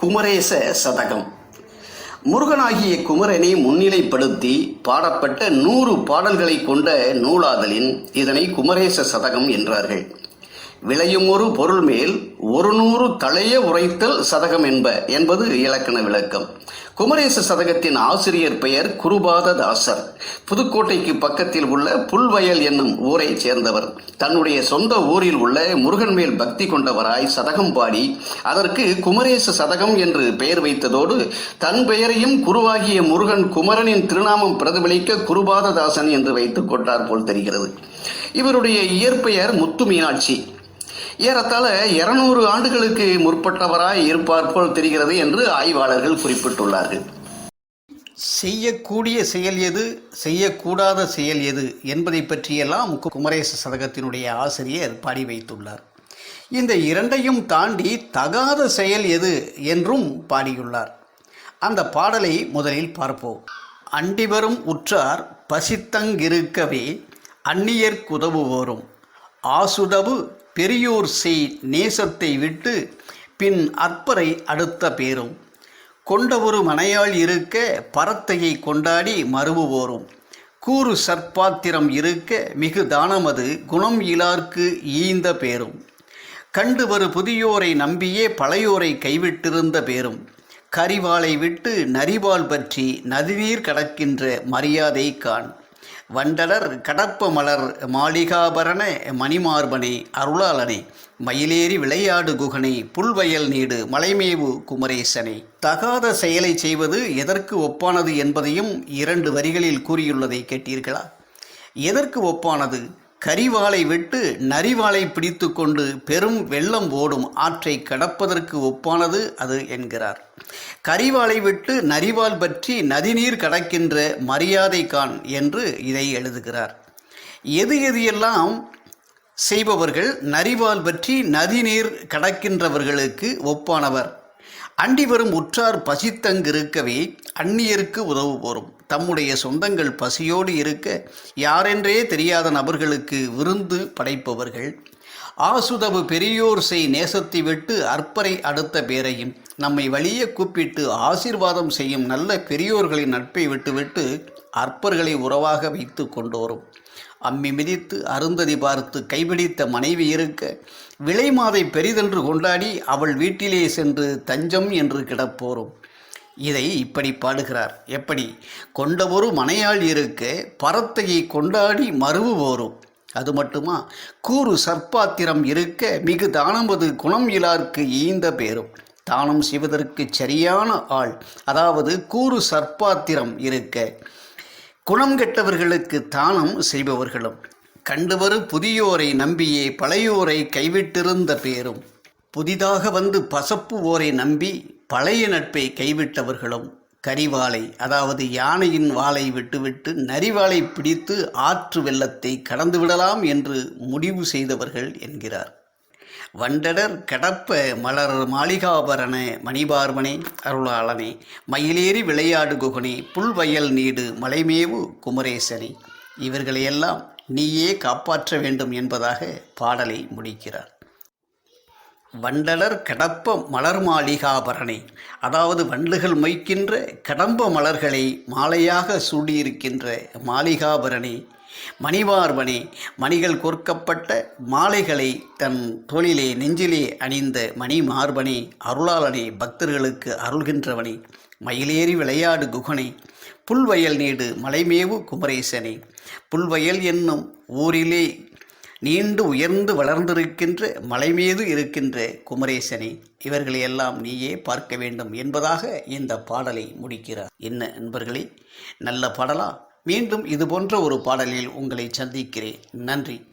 குமரேச சதகம். முருகனாகிய குமரனை முன்னிலைப்படுத்தி பாடப்பட்ட நூறு பாடல்களை கொண்ட நூலாதலின் இதனை குமரேச சதகம் என்றார்கள். விளையும் ஒரு பொருள் மேல் ஒரு நூறு தழைய உரைத்தல் சதகம் என்ப என்பது இலக்கண விளக்கம். குமரேச சதகத்தின் ஆசிரியர் பெயர் குருபாத தாசர் புதுக்கோட்டைக்கு பக்கத்தில் உள்ள புல்வயல் என்னும் ஊரைச் சேர்ந்தவர். தன்னுடைய சொந்த ஊரில் உள்ள முருகன் மேல் பக்தி கொண்டவராய் சதகம் பாடி அதற்கு குமரேச சதகம் என்று பெயர் வைத்ததோடு தன் பெயரையும் குருவாகிய முருகன் குமரனின் திருநாமம் பிரதிபலிக்க குருபாததாசன் என்று வைத்துக் கொண்டார் போல் தெரிகிறது. இவருடைய இயற்பெயர் முத்து மீனாட்சி ஏறத்தாழ இருநூறு ஆண்டுகளுக்கு முற்பட்டவராய் இருப்பார் போல் தெரிகிறது என்று ஆய்வாளர்கள் குறிப்பிட்டுள்ளார்கள். செய்யக்கூடிய செயல் எது? செய்யக்கூடாத செயல் எது? என்பதை பற்றியெல்லாம் குமரேச சதகத்தினுடைய ஆசிரியர் பாடி வைத்துள்ளார். இந்த இரண்டையும் தாண்டி தகாத செயல் எது என்றும் பாடியுள்ளார். அந்த பாடலை முதலில் பார்ப்போம். அண்டிவரும் உற்றார் பசித்தங்கிருக்கவே அந்நியர்க்குதவுவோரும் ஆசுடவு பெரியோர் செய் நேசத்தை விட்டு பின் அற்பரை அடுத்த பேரும். கொண்டவொரு மனையாள் இருக்க பரத்தையை கொண்டாடி மறுவுவோரும் கூறு சற்பாத்திரம் இருக்க மிகு தானமது குணம் இலார்க்கு ஈந்த பேரும். கண்டு வரு புதியோரை நம்பியே பழையோரை கைவிட்டிருந்த பேரும். கரிவாளை விட்டு நரிவாள் பற்றி நதிநீர் கடக்கின்ற மரியாதை காண் வண்டலர் கடப்ப மலர் மாளிகாபரண மணிமார்பனே அருளாளனே. மயிலேறி விளையாடு குகனை புல்வயல் நீடு மலைமேவு குமரேசனே. தகாத செயலை செய்வது எதற்கு ஒப்பானது என்பதையும் இரண்டு வரிகளில் கூறியுள்ளதை கேட்டீர்களா? எதற்கு ஒப்பானது? கரிவாளை விட்டு நரிவாளை பிடித்து கொண்டு பெரும் வெள்ளம் ஓடும் ஆற்றை கடப்பதற்கு ஒப்பானது அது என்கிறார். கரிவாளை விட்டு நரிவால் பற்றி நதிநீர் கடக்கின்ற மரியாதை கான் என்று இதை எழுதுகிறார். எது எது எல்லாம் செய்பவர்கள் நரிவால் பற்றி நதிநீர் கடக்கின்றவர்களுக்கு ஒப்பானவர்? அண்டி வரும் உற்றார் பசித்தங்கிருக்கவே அந்நியருக்கு உதவு போரும் தம்முடைய சொந்தங்கள் பசியோடு இருக்க யாரென்றே தெரியாத நபர்களுக்கு விருந்து படைப்பவர்கள். ஆசுதவு பெரியோர் செய் நேசத்தை விட்டு அற்பரை அடுத்த பேரையும் நம்மை வழிய கூப்பிட்டு ஆசீர்வாதம் செய்யும் நல்ல பெரியோர்களின் நட்பை விட்டுவிட்டு அற்பர்களை உறவாக வைத்து கொண்டோரும். அம்மி மிதித்து அருந்ததி பார்த்து கைபிடித்த மனைவி இருக்க விலை மாதை பெரிதென்று கொண்டாடி அவள் வீட்டிலே சென்று தஞ்சம் என்று கிடப்போரும். இதை இப்படி பாடுகிறார். எப்படி? கொண்டவொரு மனையாள் இருக்க பரத்தையை கொண்டாடி மறுவுவோரும் அது மட்டுமா? கூறு சற்பாத்திரம் இருக்க மிகு தானமது குணம் இலார்க்கு ஈந்த பேரும். தானம் செய்வதற்கு சரியான ஆள். அதாவது கூறு சற்பாத்திரம் இருக்க. குணம் கெட்டவர்களுக்கு தானம் செய்பவர்களும் கண்டுவரு புதியோரை நம்பியே பழையோரை கைவிட்டிருந்த பேரும் புதிதாக வந்து பசப்பு ஓரை நம்பி பழைய நட்பை கைவிட்டவர்களும் கரிவாளை அதாவது யானையின் வாளை விட்டுவிட்டு நரிவாளை பிடித்து ஆற்று வெள்ளத்தை கடந்து விடலாம் என்று முடிவு செய்தவர்கள் என்கிறார். வண்டடர் கடப்ப மலர் மாளிகாபரண மணிபார்வனே அருளாளனே மயிலேறி விளையாடு குகனே புல்வயல் நீடு மலைமேவு குமரேசனே. இவர்களையெல்லாம் நீயே காப்பாற்ற வேண்டும் என்பதாக பாடலை முடிக்கிறார். வண்டலர் கடப்ப மலர் மாளிகாபரணை அதாவது வண்டுகள் மொய்க்கின்ற கடம்ப மலர்களை மாலையாக சூடியிருக்கின்ற மாளிகாபரணி மணிவார்வனே மணிகள் கோர்க்கப்பட்ட மாலைகளை தன் தோளிலே நெஞ்சிலே அணிந்த மணி மார்பனே அருளாளனே பக்தர்களுக்கு அருள்கின்றவனே. மயிலேறி விளையாடு குகனே புல்வயல் நீடு மலைமேவு குமரேசனே. புல்வயல் என்னும் ஊரிலே நீண்டு உயர்ந்து வளர்ந்திருக்கின்ற மலைமீது இருக்கின்ற குமரேசனே இவர்களையெல்லாம் நீயே பார்க்க வேண்டும் என்பதாக இந்த பாடலை முடிக்கிறார். என்ன நண்பர்களே நல்ல பாடலா? மீண்டும் இது போன்ற ஒரு பாடலில் உங்களை சந்திக்கிறேன். நன்றி.